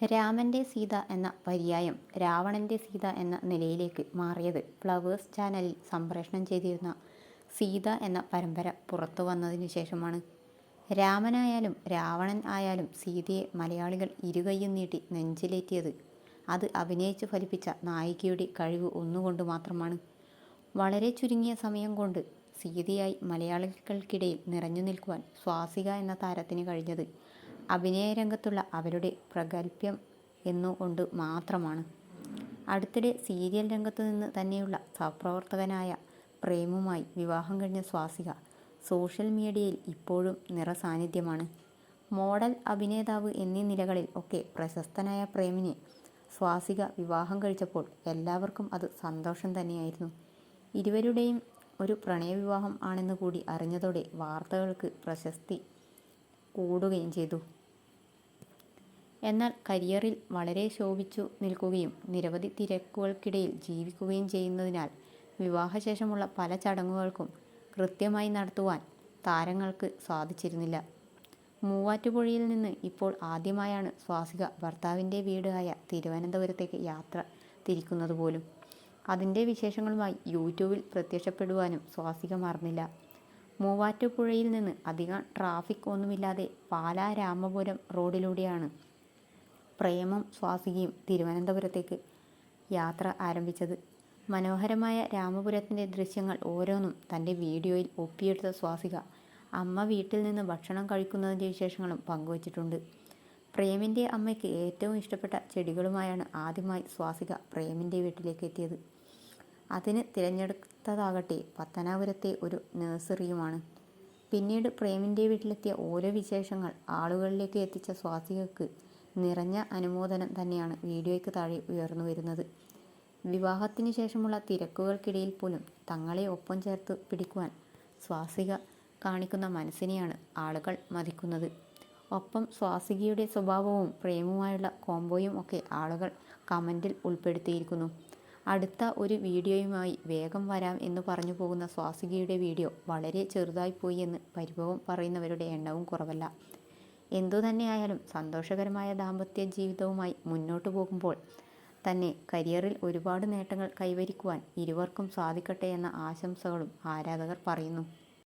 രാമന്റെ സീത എന്ന പര്യായം രാവണന്റെ സീത എന്ന നിലയിലേക്ക് മാറിയത് ഫ്ലവേഴ്സ് ചാനലിൽ സംപ്രേഷണം ചെയ്തിരുന്ന സീത എന്ന പരമ്പര പുറത്തു വന്നതിനു ശേഷമാണ്. രാമനായാലും രാവണൻ ആയാലും സീതയെ മലയാളികൾ ഇരുകൈയും നീട്ടി നെഞ്ചിലേറ്റിയത്. അത് അഭിനയിച്ചു ഫലിപ്പിച്ച നായികയുടെ കഴിവ് ഒന്നുകൊണ്ട് മാത്രമാണ്. വളരെ ചുരുങ്ങിയ സമയം കൊണ്ട് സീതയായി മലയാളികൾക്കിടയിൽ നിറഞ്ഞു നിൽക്കുവാൻ സ്വാസിക എന്ന താരത്തിന് കഴിഞ്ഞത് അഭിനയരംഗത്തുള്ള അവരുടെ പ്രഗത്ഭ്യം എന്നുകൊണ്ട് മാത്രമാണ്. അടുത്തിടെ സീരിയൽ രംഗത്തു നിന്ന് തന്നെയുള്ള സഹപ്രവർത്തകനായ പ്രേമുമായി വിവാഹം കഴിഞ്ഞ സ്വാസിക സോഷ്യൽ മീഡിയയിൽ ഇപ്പോഴും നിറസാന്നിധ്യമാണ്. മോഡൽ അഭിനേതാവ് എന്നീ നിലകളിൽ ഒക്കെ പ്രശസ്തനായ പ്രേമിനെ സ്വാസിക വിവാഹം കഴിച്ചപ്പോൾ എല്ലാവർക്കും അത് സന്തോഷം തന്നെയായിരുന്നു. ഇരുവരുടെയും ഒരു പ്രണയവിവാഹം ആണെന്ന് കൂടി അറിഞ്ഞതോടെ വാർത്തകൾക്ക് പ്രശസ്തി കൂടുകയും ചെയ്തു. എന്നാൽ കരിയറിൽ വളരെ ശോഭിച്ചു നിൽക്കുകയും നിരവധി തിരക്കുകൾക്കിടയിൽ ജീവിക്കുകയും ചെയ്യുന്നതിനാൽ വിവാഹശേഷമുള്ള പല ചടങ്ങുകൾക്കും കൃത്യമായി നടത്തുവാൻ താരങ്ങൾക്ക് സാധിച്ചിരുന്നില്ല. മൂവാറ്റുപുഴയിൽ നിന്ന് ഇപ്പോൾ ആദ്യമായാണ് സ്വാസിക ഭർത്താവിന്റെ വീടായ തിരുവനന്തപുരത്തേക്ക് യാത്ര തിരിക്കുന്നത് പോലും. അതിന്റെ വിശേഷങ്ങളുമായി യൂട്യൂബിൽ പ്രത്യക്ഷപ്പെടുവാനും സ്വാസിക മറന്നില്ല. മൂവാറ്റുപുഴയിൽ നിന്ന് അധികം ട്രാഫിക് ഒന്നുമില്ലാതെ പാലാ രാമപുരം റോഡിലൂടെയാണ് പ്രേമം സ്വാസികയും തിരുവനന്തപുരത്തേക്ക് യാത്ര ആരംഭിച്ചത്. മനോഹരമായ രാമപുരത്തിന്റെ ദൃശ്യങ്ങൾ ഓരോന്നും തന്റെ വീഡിയോയിൽ ഒപ്പിയെടുത്ത സ്വാസിക അമ്മ വീട്ടിൽ നിന്ന് ഭക്ഷണം കഴിക്കുന്നതിന്റെ വിശേഷങ്ങളും പങ്കുവച്ചിട്ടുണ്ട്. പ്രേമിന്റെ അമ്മയ്ക്ക് ഏറ്റവും ഇഷ്ടപ്പെട്ട ചെടികളുമായാണ് ആദ്യമായി സ്വാസിക പ്രേമിന്റെ വീട്ടിലേക്ക് എത്തിയത്. അതിന് തിരഞ്ഞെടുത്തതാകട്ടെ പത്തനാപുരത്തെ ഒരു നഴ്സറിയുമാണ്. പിന്നീട് പ്രേമിന്റെ വീട്ടിലെത്തിയ ഓരോ വിശേഷങ്ങൾ ആളുകളിലേക്ക് എത്തിച്ച സ്വാസികക്ക് നിറഞ്ഞ അനുമോദനം തന്നെയാണ് വീഡിയോയ്ക്ക് താഴെ ഉയർന്നു വരുന്നത്. വിവാഹത്തിന് ശേഷമുള്ള തിരക്കുകൾക്കിടയിൽ പോലും തങ്ങളെ ഒപ്പം ചേർത്ത് പിടിക്കുവാൻ സ്വാസിക കാണിക്കുന്ന മനസ്സിനെയാണ് ആളുകൾ മതിക്കുന്നത്. ഒപ്പം സ്വാസികയുടെ സ്വഭാവവും പ്രേമവുമായുള്ള കോംബോയും ഒക്കെ ആളുകൾ കമന്റിൽ ഉൾപ്പെടുത്തിയിരിക്കുന്നു. അടുത്ത ഒരു വീഡിയോയുമായി വേഗം വരാം എന്ന് പറഞ്ഞു പോകുന്ന സ്വാസികയുടെ വീഡിയോ വളരെ ചെറുതായിപ്പോയി എന്ന് പരിഭവം പറയുന്നവരുടെ എണ്ണവും കുറവല്ല. എന്തുതന്നെയായാലും സന്തോഷകരമായ ദാമ്പത്യ ജീവിതവുമായി മുന്നോട്ടു പോകുമ്പോൾ തന്നെ കരിയറിൽ ഒരുപാട് നേട്ടങ്ങൾ കൈവരിക്കുവാൻ ഇരുവർക്കും സാധിക്കട്ടെ എന്ന ആശംസകളും ആരാധകർ പറയുന്നു.